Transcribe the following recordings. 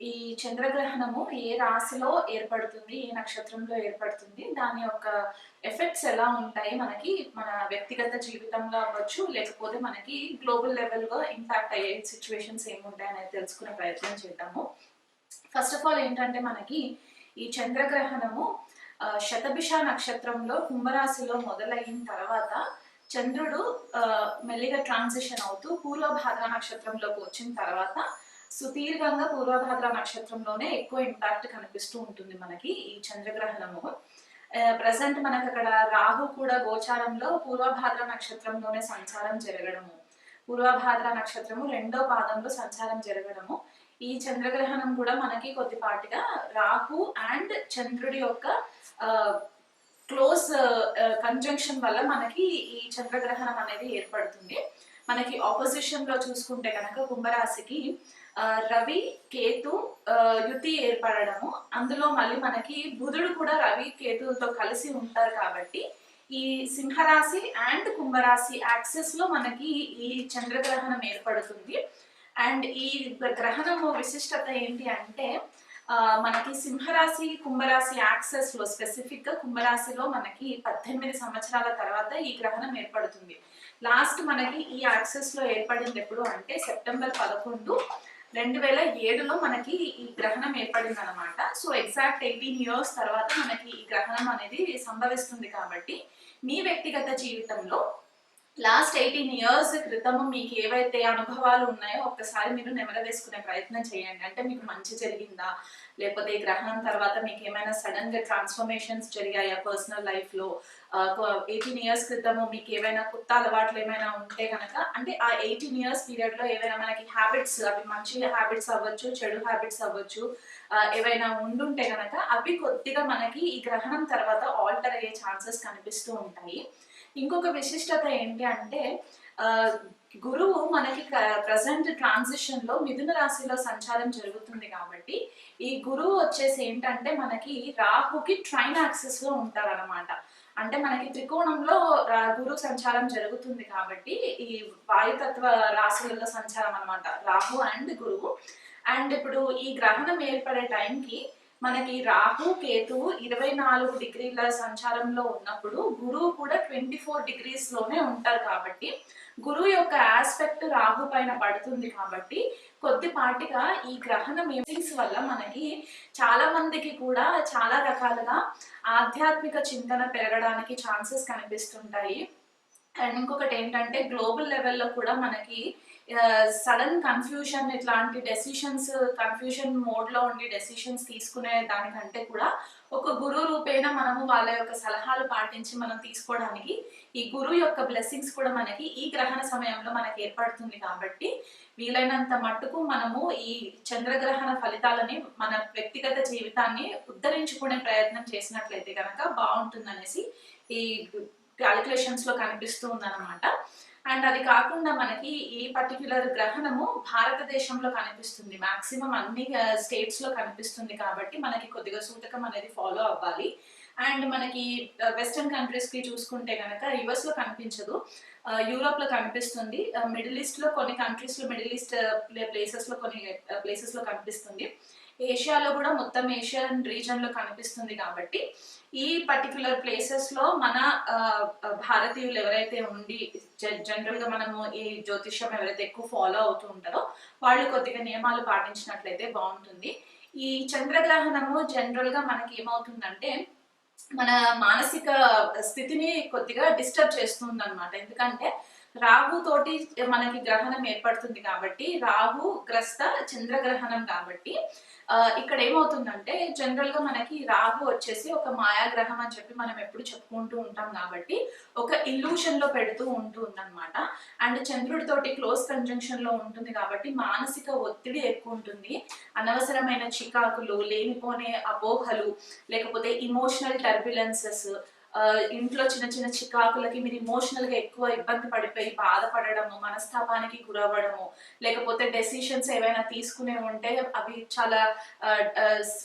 ఈ చంద్రగ్రహణము ఏ రాశిలో ఏర్పడుతుంది ఏ నక్షత్రంలో ఏర్పడుతుంది దాని యొక్క ఎఫెక్ట్స్ ఎలా ఉంటాయి మనకి మన వ్యక్తిగత జీవితంలో అవ్వచ్చు లేకపోతే మనకి గ్లోబల్ లెవెల్గా ఇంపాక్ట్ అయ్యే సిచ్యువేషన్స్ ఏముంటాయి అనేది తెలుసుకునే ప్రయత్నం చేద్దాము. ఫస్ట్ ఆఫ్ ఆల్ ఏంటంటే మనకి ఈ చంద్రగ్రహణము శతభిష నక్షత్రంలో కుంభరాశిలో మొదలైన తర్వాత చంద్రుడు మెల్లిగా ట్రాన్సిషన్ అవుతూ పూర్వభాద్ర నక్షత్రంలోకి వచ్చిన తర్వాత సుదీర్ఘంగా పూర్వభాద్ర నక్షత్రంలోనే ఎక్కువ ఇంపాక్ట్ కనిపిస్తూ ఉంటుంది మనకి ఈ చంద్రగ్రహణము. ప్రజెంట్ మనకు అక్కడ రాహు కూడా గోచారంలో పూర్వభాద్ర నక్షత్రంలోనే సంచారం జరగడము. పూర్వభాద్ర నక్షత్రము రెండో పాదంలో సంచారం జరగడము. ఈ చంద్రగ్రహణం కూడా మనకి కొద్దిపాటిగా రాహు అండ్ చంద్రుడి యొక్క క్లోజ్ కంజంక్షన్ వల్ల మనకి ఈ చంద్రగ్రహణం అనేది ఏర్పడుతుంది. మనకి ఆపోజిషన్లో చూసుకుంటే కనుక కుంభరాశికి రవి కేతు యుతి ఏర్పడడము. అందులో మళ్ళీ మనకి బుధుడు కూడా రవి కేతులతో కలిసి ఉంటారు కాబట్టి ఈ సింహరాశి అండ్ కుంభరాశి యాక్సెస్లో మనకి ఈ చంద్రగ్రహణం ఏర్పడుతుంది. అండ్ ఈ గ్రహణము విశిష్టత ఏంటి అంటే మనకి సింహరాశి కుంభరాశి యాక్సెస్లో స్పెసిఫిక్గా కుంభరాశిలో మనకి పద్దెనిమిది సంవత్సరాల తర్వాత ఈ గ్రహణం ఏర్పడుతుంది. లాస్ట్ మనకి ఈ యాక్సెస్లో ఏర్పడింది ఎప్పుడు అంటే సెప్టెంబర్ పదకొండు. రెండు వేల ఏడులో మనకి ఈ గ్రహణం ఏర్పడింది అనమాట సో ఎగ్జాక్ట్ ఎయిటీన్ ఇయర్స్ తర్వాత మనకి ఈ గ్రహణం అనేది సంభవిస్తుంది కాబట్టి మీ వ్యక్తిగత జీవితంలో లాస్ట్ ఎయిటీన్ ఇయర్స్ క్రితము మీకు ఏవైతే అనుభవాలు ఉన్నాయో ఒక్కసారి మీరు నెమర వేసుకునే ప్రయత్నం చేయండి. అంటే మీకు మంచి జరిగిందా? లేకపోతే ఈ గ్రహణం తర్వాత మీకు ఏమైనా సడన్గా ట్రాన్స్ఫర్మేషన్స్ జరిగాయా పర్సనల్ లైఫ్లో? ఎయిటీన్ ఇయర్స్ క్రితము మీకు ఏవైనా కొత్త అలవాట్లు ఏమైనా ఉంటే కనుక అంటే ఆ ఎయిటీన్ ఇయర్స్ పీరియడ్లో ఏవైనా మనకి హ్యాబిట్స్ అవి మంచి హ్యాబిట్స్ అవ్వచ్చు చెడు హ్యాబిట్స్ అవ్వచ్చు ఏవైనా ఉండుంటే కనుక అవి కొద్దిగా మనకి ఈ గ్రహణం తర్వాత ఆల్టర్ అయ్యే ఛాన్సెస్ కనిపిస్తూ ఉంటాయి. ఇంకొక విశిష్టత ఏంటి అంటే గురువు మనకి ప్రజెంట్ ట్రాన్సిషన్లో మిథున రాశిలో సంచారం జరుగుతుంది కాబట్టి ఈ గురువు వచ్చేసి ఏంటంటే మనకి రాహుకి ట్రైన్ యాక్సెస్లో ఉంటారన్నమాట. అంటే మనకి త్రికోణంలో గురు సంచారం జరుగుతుంది కాబట్టి ఈ వాయుతత్వ రాశులలో సంచారం అనమాట రాహు అండ్ గురువు. అండ్ ఇప్పుడు ఈ గ్రహణం ఏర్పడే టైంకి మనకి రాహు కేతువు ఇరవై నాలుగు డిగ్రీల సంచారంలో ఉన్నప్పుడు గురువు కూడా ట్వంటీ ఫోర్ డిగ్రీస్లోనే ఉంటారు కాబట్టి గురువు యొక్క ఆస్పెక్ట్ రాహు పైన పడుతుంది కాబట్టి కొద్దిపాటిగా ఈ గ్రహణం మీటింగ్స్ వల్ల మనకి చాలా మందికి కూడా చాలా రకాలుగా ఆధ్యాత్మిక చింతన పెరగడానికి ఛాన్సెస్ కనిపిస్తుంటాయి. అండ్ ఇంకొకటి ఏంటంటే గ్లోబల్ లెవెల్లో కూడా మనకి సడన్ కన్ఫ్యూషన్ ఇట్లాంటి డెసిషన్స్ కన్ఫ్యూషన్ మోడ్లో ఉండి డెసిషన్స్ తీసుకునే దానికంటే కూడా ఒక గురు రూపేణ మనము వాళ్ళ యొక్క సలహాలు పాటించి మనం తీసుకోవడానికి ఈ గురువు యొక్క బ్లెస్సింగ్స్ కూడా మనకి ఈ గ్రహణ సమయంలో మనకి ఏర్పడుతుంది కాబట్టి వీలైనంత మట్టుకు మనము ఈ చంద్రగ్రహణ ఫలితాలని మన వ్యక్తిగత జీవితాన్ని ఉద్ధరించుకునే ప్రయత్నం చేసినట్లయితే కనుక బాగుంటుందనేసి ఈ క్యాలిక్యులేషన్స్లో కనిపిస్తూ ఉందన్నమాట. అండ్ అది కాకుండా మనకి ఈ పర్టిక్యులర్ గ్రహణము భారతదేశంలో కనిపిస్తుంది. మాక్సిమం అన్ని స్టేట్స్లో కనిపిస్తుంది కాబట్టి మనకి కొద్దిగా సూతకం అనేది ఫాలో అవ్వాలి. అండ్ మనకి వెస్టర్న్ కంట్రీస్కి చూసుకుంటే కనుక యుఎస్లో కనిపించదు. యూరోప్లో కనిపిస్తుంది. మిడిల్ ఈస్ట్లో కొన్ని కంట్రీస్లో మిడిల్ ఈస్ట్ ప్లేసెస్లో కొన్ని ప్లేసెస్లో కనిపిస్తుంది. ఏషియాలో కూడా మొత్తం ఏషియన్ రీజన్లో కనిపిస్తుంది కాబట్టి ఈ పర్టికులర్ ప్లేసెస్లో మన భారతీయులు ఎవరైతే ఉండి జనరల్గా మనము ఈ జ్యోతిష్యం ఎవరైతే ఎక్కువ ఫాలో అవుతూ ఉంటారో వాళ్ళు కొద్దిగా నియమాలు పాటించినట్లయితే బాగుంటుంది. ఈ చంద్రగ్రహణము జనరల్గా మనకి ఏమవుతుందంటే మన మానసిక స్థితిని కొద్దిగా డిస్టర్బ్ చేస్తుంది అనమాట ఎందుకంటే రాహు తోటి మనకి గ్రహణం ఏర్పడుతుంది కాబట్టి రాహు గ్రస్త చంద్రగ్రహణం కాబట్టి ఇక్కడ ఏమవుతుందంటే జనరల్గా మనకి రాహు వచ్చేసి ఒక మాయాగ్రహం అని చెప్పి మనం ఎప్పుడు చెప్పుకుంటూ ఉంటాం కాబట్టి ఒక ఇల్యూషన్లో పెడుతూ ఉంటుంది అనమాట అండ్ చంద్రుడితోటి క్లోజ్ కంజంక్షన్లో ఉంటుంది కాబట్టి మానసిక ఒత్తిడి ఎక్కువ ఉంటుంది. అనవసరమైన చికాకులు లేనిపోనే అపోహలు లేకపోతే ఇమోషనల్ టర్బులెన్సెస్ ఇంట్లో చిన్న చిన్న చికాకులకి మీరు ఇమోషనల్గా ఎక్కువ ఇబ్బంది పడిపోయి బాధపడడము మనస్తాపానికి గురవ్వడము లేకపోతే డెసిషన్స్ ఏవైనా తీసుకునే ఉంటే అవి చాలా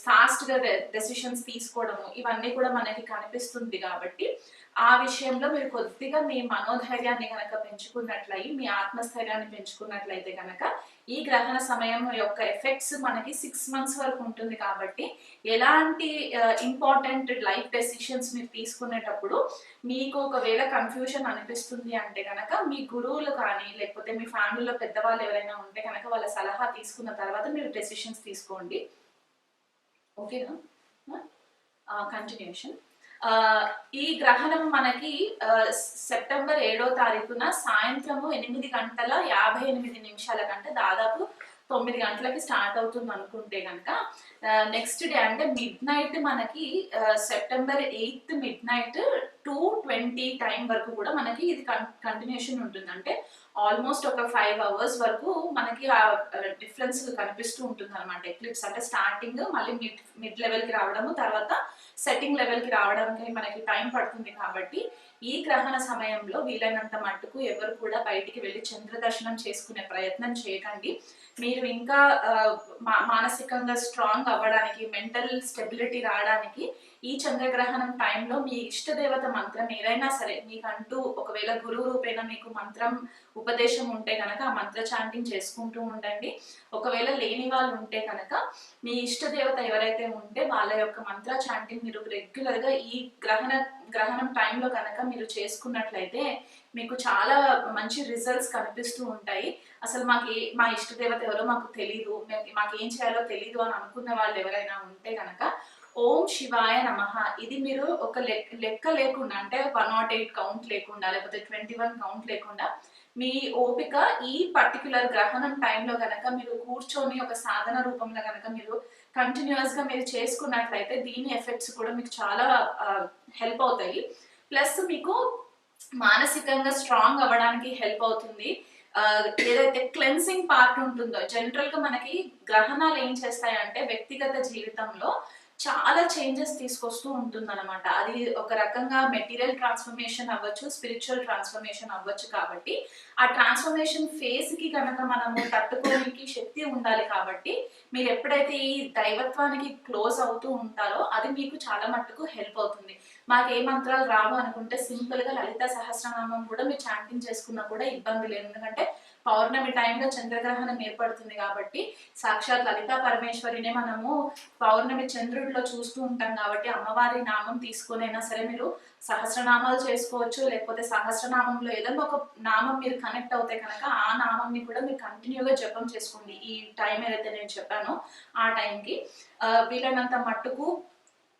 ఫాస్ట్గా డెసిషన్స్ తీసుకోవడము ఇవన్నీ కూడా మనకి కనిపిస్తుంది కాబట్టి ఆ విషయంలో మీరు కొద్దిగా మీ మనోధైర్యాన్ని కనుక పెంచుకున్నట్లయి మీ ఆత్మస్థైర్యాన్ని పెంచుకున్నట్లయితే కనుక ఈ గ్రహణ సమయం యొక్క ఎఫెక్ట్స్ మనకి సిక్స్ మంత్స్ వరకు ఉంటుంది కాబట్టి ఎలాంటి ఇంపార్టెంట్ లైఫ్ డెసిషన్స్ మీరు తీసుకునేటప్పుడు మీకు ఒకవేళ కన్ఫ్యూజన్ అనిపిస్తుంది అంటే కనుక మీ గురువులు కానీ లేకపోతే మీ ఫ్యామిలీలో పెద్దవాళ్ళు ఎవరైనా ఉంటే కనుక వాళ్ళ సలహా తీసుకున్న తర్వాత మీరు డెసిషన్స్ తీసుకోండి. ఓకేనా కంటిన్యూషన్ ఈ గ్రహణం మనకి ఆ, సెప్టెంబర్ ఏడో తారీఖున సాయంత్రము ఎనిమిది గంటల యాభై ఎనిమిది నిమిషాల కంటే దాదాపు తొమ్మిది గంటలకి స్టార్ట్ అవుతుంది అనుకుంటే కనుక నెక్స్ట్ డే అంటే మిడ్ నైట్ మనకి September eighth midnight two twenty time వరకు కూడా మనకి ఇది కంటిన్యూషన్ ఉంటుంది. అంటే ఆల్మోస్ట్ ఒక ఫైవ్ అవర్స్ వరకు మనకి ఆ డిఫరెన్స్ కనిపిస్తూ ఉంటుంది అనమాట ఎక్లిప్స్ అంటే స్టార్టింగ్ మళ్ళీ మిడ్ మిడ్ లెవెల్కి రావడము తర్వాత సెట్టింగ్ లెవెల్కి రావడానికి మనకి టైం పడుతుంది కాబట్టి ఈ గ్రహణ సమయంలో వీలైనంత మట్టుకు ఎవరు కూడా బయటికి వెళ్ళి చంద్ర దర్శనం చేసుకునే ప్రయత్నం చేయకండి. మీరు ఇంకా మా- మానసికంగా స్ట్రాంగ్ అవ్వడానికి మెంటల్ స్టెబిలిటీ రావడానికి ఈ చంద్రగ్రహణం టైంలో మీ ఇష్టదేవత మంత్రం ఏదైనా సరే మీకంటూ ఒకవేళ గురువు రూపేణ మీకు మంత్రం ఉపదేశం ఉంటే కనుక ఆ మంత్ర చాంటింగ్ చేసుకుంటూ ఉండండి. ఒకవేళ లేని వాళ్ళు ఉంటే కనుక మీ ఇష్టదేవత ఎవరైతే ఉంటే వాళ్ళ యొక్క మంత్ర చాంటింగ్ మీరు రెగ్యులర్గా ఈ గ్రహణ గ్రహణం టైంలో కనుక మీరు చేసుకున్నట్లయితే మీకు చాలా మంచి రిజల్ట్స్ కనిపిస్తూ ఉంటాయి. అసలు మాకు ఏ మా ఇష్టదేవత ఎవరో మాకు తెలీదు. మాకు ఏం చేయాలో తెలీదు అని అనుకున్న వాళ్ళు ఎవరైనా ఉంటే కనుక ఓం శివాయ నమ. ఇది మీరు ఒక లెక్క లెక్క లేకుండా అంటే వన్ నాట్ ఎయిట్ కౌంట్ లేకుండా లేకపోతే ట్వంటీ వన్ కౌంట్ లేకుండా మీ ఓపిక ఈ పర్టికులర్ గ్రహణం టైంలో కనుక మీరు కూర్చొని ఒక సాధన రూపంలో కనుక మీరు కంటిన్యూస్గా మీరు చేసుకున్నట్లయితే దీని ఎఫెక్ట్స్ కూడా మీకు చాలా హెల్ప్ అవుతాయి. ప్లస్ మీకు మానసికంగా స్ట్రాంగ్ అవ్వడానికి హెల్ప్ అవుతుంది. ఏదైతే క్లెన్సింగ్ పార్ట్ ఉంటుందో జనరల్గా మనకి గ్రహణాలు ఏం చేస్తాయంటే వ్యక్తిగత జీవితంలో చాలా చేంజెస్ తీసుకొస్తూ ఉంటుందన్నమాట. అది ఒక రకంగా మెటీరియల్ ట్రాన్స్ఫర్మేషన్ అవ్వచ్చు స్పిరిచువల్ ట్రాన్స్ఫర్మేషన్ అవ్వచ్చు కాబట్టి ఆ ట్రాన్స్ఫర్మేషన్ ఫేజ్కి కనుక మనము తట్టుకోవడానికి శక్తి ఉండాలి కాబట్టి మీరు ఎప్పుడైతే ఈ దైవత్వానికి క్లోజ్ అవుతూ ఉంటారో అది మీకు చాలా మట్టుకు హెల్ప్ అవుతుంది. మాకు ఏ మంత్రాలు రావు అనుకుంటే సింపుల్గా లలిత సహస్రనామం కూడా మీరు చాంటింగ్ చేసుకున్నా కూడా ఇబ్బంది లేదు. ఎందుకంటే పౌర్ణమి టైంలో చంద్రగ్రహణం ఏర్పడుతుంది కాబట్టి సాక్షాత్ లలితా పరమేశ్వరినే మనము పౌర్ణమి చంద్రుడిలో చూస్తూ ఉంటాం కాబట్టి అమ్మవారి నామం తీసుకునైనా సరే మీరు సహస్రనామాలు చేసుకోవచ్చు. లేకపోతే సహస్రనామంలో ఏదైనా ఒక నామం మీరు కనెక్ట్ అవుతే కనుక ఆ నామంని కూడా మీరు కంటిన్యూగా జపం చేసుకోండి. ఈ టైం ఏదైతే నేను చెప్పానో ఆ టైంకి వీలైనంత మట్టుకు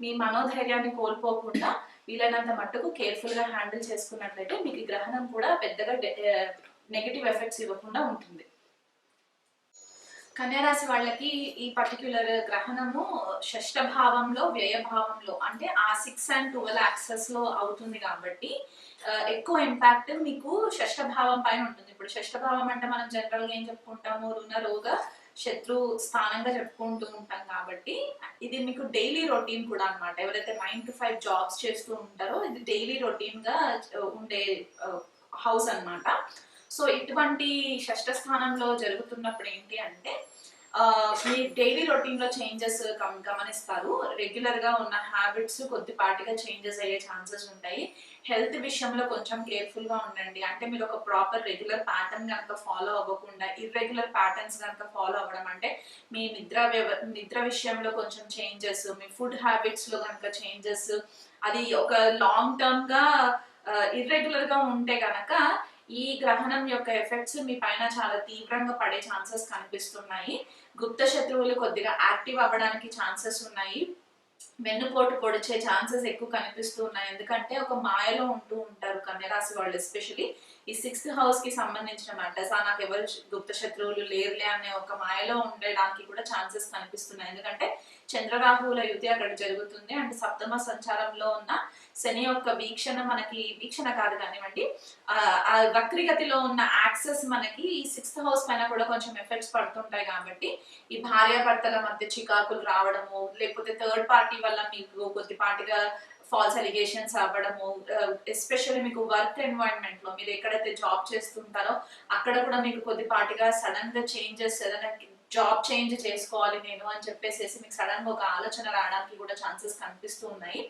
మీ మనోధైర్యాన్ని కోల్పోకుండా వీలైనంత మట్టుకు కేర్ఫుల్గా హ్యాండిల్ చేసుకున్నట్లయితే మీకు గ్రహణం కూడా పెద్దగా నెగిటివ్ ఎఫెక్ట్స్ ఇవ్వకుండా ఉంటుంది. కన్యారాశి వాళ్ళకి ఈ పర్టిక్యులర్ గ్రహణము షష్ఠ భావంలో వ్యయభావంలో అంటే ఆ సిక్స్ అండ్ ట్వెల్వ్ యాక్సెస్లో అవుతుంది కాబట్టి ఎక్కువ ఇంపాక్ట్ మీకు షష్ఠ భావం పైన ఉంటుంది. ఇప్పుడు షష్ఠ భావం అంటే మనం జనరల్గా ఏం చెప్పుకుంటాము? రుణ రోగ శత్రు స్థానంగా చెప్పుకుంటూ ఉంటాం కాబట్టి ఇది మీకు డైలీ రొటీన్ కూడా అనమాట ఎవరైతే నైన్ టు ఫైవ్ జాబ్స్ చేస్తూ ఉంటారో ఇది డైలీ రొటీన్గా ఉండే హౌస్ అన్నమాట. సో ఇటువంటి షష్ఠ స్థానంలో జరుగుతున్నప్పుడు ఏంటి అంటే మీ డైలీ రొటీన్లో చేంజెస్ గమనిస్తారు. రెగ్యులర్గా ఉన్న హ్యాబిట్స్ కొద్దిపాటిగా చేంజెస్ అయ్యే ఛాన్సెస్ ఉంటాయి. హెల్త్ విషయంలో కొంచెం కేర్ఫుల్గా ఉండండి. అంటే మీరు ఒక ప్రాపర్ రెగ్యులర్ ప్యాటర్న్ కనుక ఫాలో అవ్వకుండా ఇర్రెగ్యులర్ ప్యాటర్న్స్ కనుక ఫాలో అవ్వడం అంటే మీ నిద్ర వ్యవ నిద్ర విషయంలో కొంచెం చేంజెస్ మీ ఫుడ్ హ్యాబిట్స్లో కనుక చేంజెస్ అది ఒక లాంగ్ టర్మ్గా ఇర్రెగ్యులర్గా ఉంటే కనుక ఈ గ్రహణం యొక్క ఎఫెక్ట్స్ మీ పైన చాలా తీవ్రంగా పడే ఛాన్సెస్ కనిపిస్తున్నాయి. గుప్త శత్రువులు కొద్దిగా యాక్టివ్ అవ్వడానికి ఛాన్సెస్ ఉన్నాయి. వెన్నుపోటు పొడిచే ఛాన్సెస్ ఎక్కువ కనిపిస్తూ ఉన్నాయి. ఎందుకంటే ఒక మాయలో ఉంటూ ఉంటారు కన్యరాశి వాళ్ళు ఎస్పెషలీ ఈ సిక్స్త్ హౌస్కి సంబంధించిన మ్యాటర్స్. ఆ నాకు ఎవరు గుప్త శత్రువులు లేరులే అనే ఒక మాయలో ఉండడానికి కూడా ఛాన్సెస్ కనిపిస్తున్నాయి. ఎందుకంటే చంద్రరాహువుల యుతి అక్కడ జరుగుతుంది. అండ్ సప్తమ సంచారంలో ఉన్న శని యొక్క వీక్షణ మనకి వీక్షణ కాదు కానివ్వండి ఆ ఆ వక్రిగతిలో ఉన్న యాక్సెస్ మనకి ఈ సిక్స్త్ హౌస్ పైన కూడా కొంచెం ఎఫెక్ట్స్ పడుతుంటాయి కాబట్టి ఈ భార్యాభర్తల మధ్య చికాకులు రావడము లేకపోతే థర్డ్ పార్టీ వల్ల మీకు కొద్దిపాటిగా ఫాల్స్ అలిగేషన్స్ అవ్వడము uh, ఎస్పెషల్లీ మీకు వర్క్ ఎన్వైరన్మెంట్లో మీరు ఎక్కడైతే జాబ్ చేస్తుంటారో అక్కడ కూడా మీకు కొద్దిపాటిగా సడన్గా చేంజెస్ ఏదైనా జాబ్ చేంజ్ చేసుకోవాలి నేను అని చెప్పేసి మీకు సడన్గా ఒక ఆలోచన రావడానికి కూడా ఛాన్సెస్ కనిపిస్తూ ఉన్నాయి.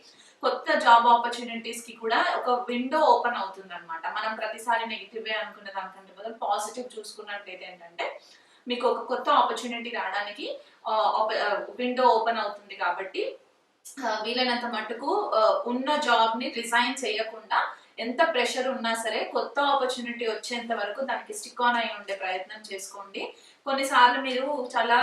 కొత్త జాబ్ ఆపర్చునిటీస్కి కూడా ఒక విండో ఓపెన్ అవుతుంది అనమాట మనం ప్రతిసారి నెగిటివ్ అనుకునే దానికంటే బదులు పాజిటివ్ చూసుకున్నట్లయితే ఏంటంటే మీకు ఒక కొత్త ఆపర్చునిటీ రావడానికి uh, విండో ఓపెన్ uh, అవుతుంది కాబట్టి వీలైనంత మటుకు ఉన్న జాబ్ని రిజైన్ చేయకుండా ఎంత ప్రెషర్ ఉన్నా సరే కొత్త ఆపర్చునిటీ వచ్చేంత వరకు దానికి స్టిక్ ఆన్ అయి ఉండే ప్రయత్నం చేసుకోండి. కొన్నిసార్లు మీరు చాలా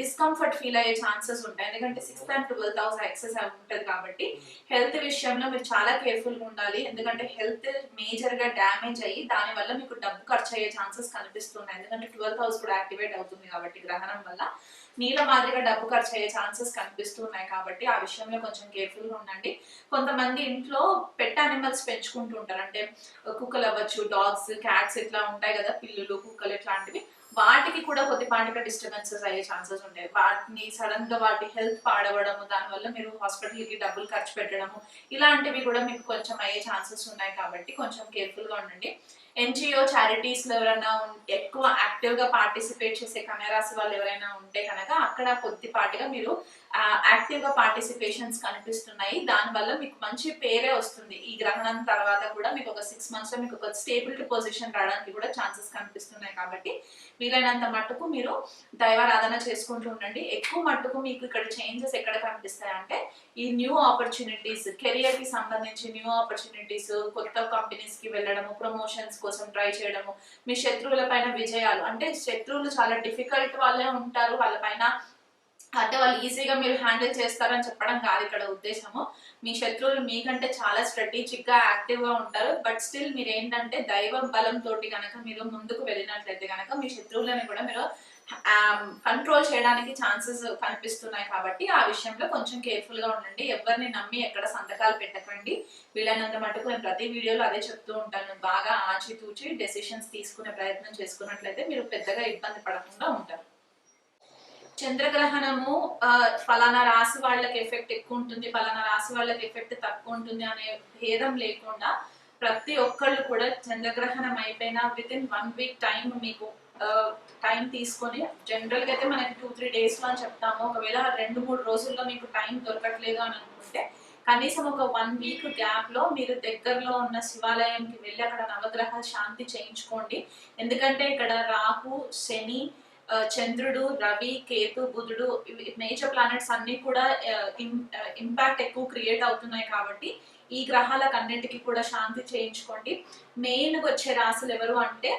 డిస్కంఫర్ట్ ఫీల్ అయ్యే ఛాన్సెస్ ఉంటాయి. ఎందుకంటే sixth and twelfth house excess ఉంటుంది కాబట్టి హెల్త్ విషయంలో మీరు చాలా కేర్ఫుల్గా ఉండాలి. ఎందుకంటే హెల్త్ మేజర్గా డ్యామేజ్ అయ్యి దానివల్ల మీకు డబ్బు ఖర్చు అయ్యే ఛాన్సెస్ కనిపిస్తున్నాయి. ఎందుకంటే ట్వెల్త్ హౌస్ కూడా యాక్టివేట్ అవుతుంది కాబట్టి గ్రహణం వల్ల. నీళ్ళ మాదిరిగా డబ్బు ఖర్చు అయ్యే ఛాన్సెస్ కనిపిస్తున్నాయి కాబట్టి ఆ విషయంలో కొంచెం కేర్ఫుల్గా ఉండండి. కొంతమంది ఇంట్లో పెట్ అనిమల్స్ పెంచుకుంటూ ఉంటారు. అంటే కుక్కలు అవ్వచ్చు డాగ్స్ క్యాట్స్ ఇట్లా ఉంటాయి కదా పిల్లులు కుక్కలు ఇట్లాంటివి. వాటికి కూడా కొద్దిపాటిగా డిస్టర్బెన్సెస్ అయ్యే ఛాన్సెస్ ఉంటాయి. వాటిని సడన్గా వాటి హెల్త్ పాడవడము దానివల్ల మీరు హాస్పిటల్కి డబ్బులు ఖర్చు పెట్టడము ఇలాంటివి కూడా మీకు కొంచెం అయ్యే ఛాన్సెస్ ఉన్నాయి కాబట్టి కొంచెం కేర్ఫుల్గా ఉండండి. ఎన్జిఓ చారిటీస్లో ఎవరైనా ఎక్కువ యాక్టివ్గా పార్టిసిపేట్ చేసే కన్యరాశి వాళ్ళు ఎవరైనా ఉంటే కనుక అక్కడ కొద్దిపాటిగా మీరు యాక్టివ్గా పార్టిసిపేషన్స్ కనిపిస్తున్నాయి. దాని వల్ల మీకు మంచి పేరే వస్తుంది. ఈ గ్రహణం తర్వాత కూడా మీకు ఒక సిక్స్ మంత్స్లో మీకు ఒక స్టేబిలిటీ పొజిషన్ రావడానికి కూడా ఛాన్సెస్ కనిపిస్తున్నాయి కాబట్టి వీలైనంత మట్టుకు మీరు దైవారాధన చేసుకుంటూ ఉండండి. ఎక్కువ మట్టుకు మీకు ఇక్కడ చేంజెస్ ఎక్కడ కనిపిస్తాయంటే ఈ న్యూ ఆపర్చునిటీస్ కెరియర్కి సంబంధించి న్యూ ఆపర్చునిటీస్ కొత్త కంపెనీస్కి వెళ్ళడము ప్రమోషన్స్ కోసం ట్రై చేయడము. మీ శత్రువుల పైన విజయాలు. అంటే శత్రువులు చాలా డిఫికల్ట్ వాళ్ళే ఉంటారు. వాళ్ళ పైన అంటే వాళ్ళు ఈజీగా మీరు హ్యాండిల్ చేస్తారని చెప్పడం కాదు ఇక్కడ ఉద్దేశము. మీ శత్రువులు మీకంటే చాలా స్ట్రాటజిక్గా యాక్టివ్గా ఉంటారు. బట్ స్టిల్ మీరు ఏంటంటే దైవ బలం తోటి కనుక మీరు ముందుకు వెళ్ళినట్లయితే కనుక మీ శత్రువులని కూడా మీరు Um, కంట్రోల్ చేయడానికి ఛాన్సెస్ కనిపిస్తున్నాయి కాబట్టి ఆ విషయంలో కొంచెం కేర్ఫుల్గా ఉండండి. ఎవరిని నమ్మి ఎక్కడ సంతకాలు పెట్టకండి. వీళ్ళనంత మటుకు నేను ప్రతి వీడియోలో అదే చెప్తూ ఉంటాను. బాగా ఆచితూచి డెసిషన్స్ తీసుకునే ప్రయత్నం చేసుకున్నట్లయితే మీరు పెద్దగా ఇబ్బంది పడకుండా ఉంటారు. చంద్రగ్రహణము ఫలానా రాశి వాళ్ళకి ఎఫెక్ట్ ఎక్కువ ఉంటుంది. ఫలానా రాశి వాళ్ళకి ఎఫెక్ట్ తక్కువ ఉంటుంది అనే భేదం లేకుండా ప్రతి ఒక్కళ్ళు కూడా చంద్రగ్రహణం అయిపోయిన with in one week time మీకు టైం తీసుకొని జనరల్గా అయితే మనకి టూ త్రీ డేస్లో అని చెప్తాము. ఒకవేళ రెండు మూడు రోజుల్లో మీకు టైం దొరకట్లేదు అని అనుకుంటే కనీసం ఒక వన్ వీక్ గ్యాప్లో మీరు దగ్గరలో ఉన్న శివాలయంకి వెళ్ళి అక్కడ నవగ్రహ శాంతి చేయించుకోండి. ఎందుకంటే ఇక్కడ రాహు శని చంద్రుడు రవి కేతు బుధుడు మేజర్ ప్లానెట్స్ అన్ని కూడా ఇంపాక్ట్ ఎక్కువ క్రియేట్ అవుతున్నాయి కాబట్టి ఈ గ్రహాలకు అన్నింటికి కూడా శాంతి చేయించుకోండి. మెయిన్ వచ్చే రాశులు ఎవరు అంటే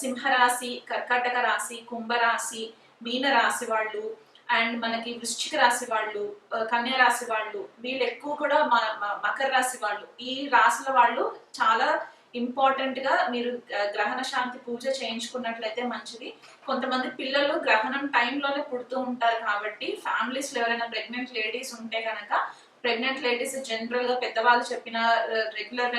సింహరాశి కర్కాటక రాశి కుంభరాశి మీనరాశి వాళ్ళు అండ్ మనకి వృశ్చిక రాశి వాళ్ళు కన్యా రాశి వాళ్ళు వీళ్ళు ఎక్కువ కూడా మన మకర రాశి వాళ్ళు. ఈ రాశుల వాళ్ళు చాలా ఇంపార్టెంట్గా మీరు గ్రహణ శాంతి పూజ చేయించుకున్నట్లయితే మంచిది. కొంతమంది పిల్లలు గ్రహణం టైంలోనే పుడుతూ ఉంటారు కాబట్టి ఫ్యామిలీస్లో ఎవరైనా ప్రెగ్నెంట్ లేడీస్ ఉంటే కనుక ప్రెగ్నెంట్ లేడీస్ జనరల్గా పెద్దవాళ్ళు చెప్పిన రెగ్యులర్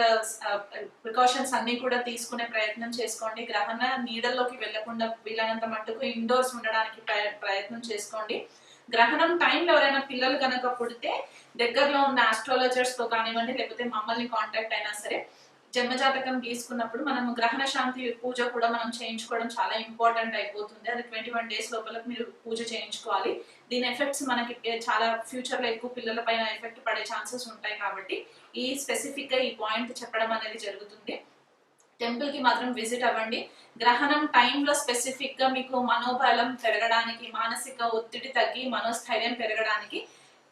ప్రికాషన్స్ అన్ని కూడా తీసుకునే ప్రయత్నం చేసుకోండి. గ్రహణ నీడల్లోకి వెళ్ళకుండా వీలైనంత మట్టుకు ఇండోర్స్ ఉండడానికి ప్రయత్నం చేసుకోండి. గ్రహణం టైంలో ఎవరైనా పిల్లలు కనుక పుడితే దగ్గరలో ఉన్న ఆస్ట్రాలజర్స్తో కానివ్వండి లేకపోతే మమ్మల్ని కాంటాక్ట్ అయినా సరే జన్మజాతకం గీసుకున్నప్పుడు మనం గ్రహణ శాంతి పూజ కూడా మనం చేయించుకోవడం చాలా ఇంపార్టెంట్ అయిపోతుంది. అది ట్వంటీ వన్ డేస్ లోపల మీరు పూజ చేయించుకోవాలి. దీని ఎఫెక్ట్స్ మనకి చాలా ఫ్యూచర్లో ఎక్కువ పిల్లల పైన ఎఫెక్ట్ పడే ఛాన్సెస్ ఉంటాయి కాబట్టి ఈ స్పెసిఫిక్గా ఈ పాయింట్ చెప్పడం అనేది జరుగుతుంది. టెంపుల్కి మాత్రం విజిట్ అవ్వండి. గ్రహణం టైంలో స్పెసిఫిక్గా మీకు మనోబలం పెరగడానికి మానసిక ఒత్తిడి తగ్గి మనోస్థైర్యం పెరగడానికి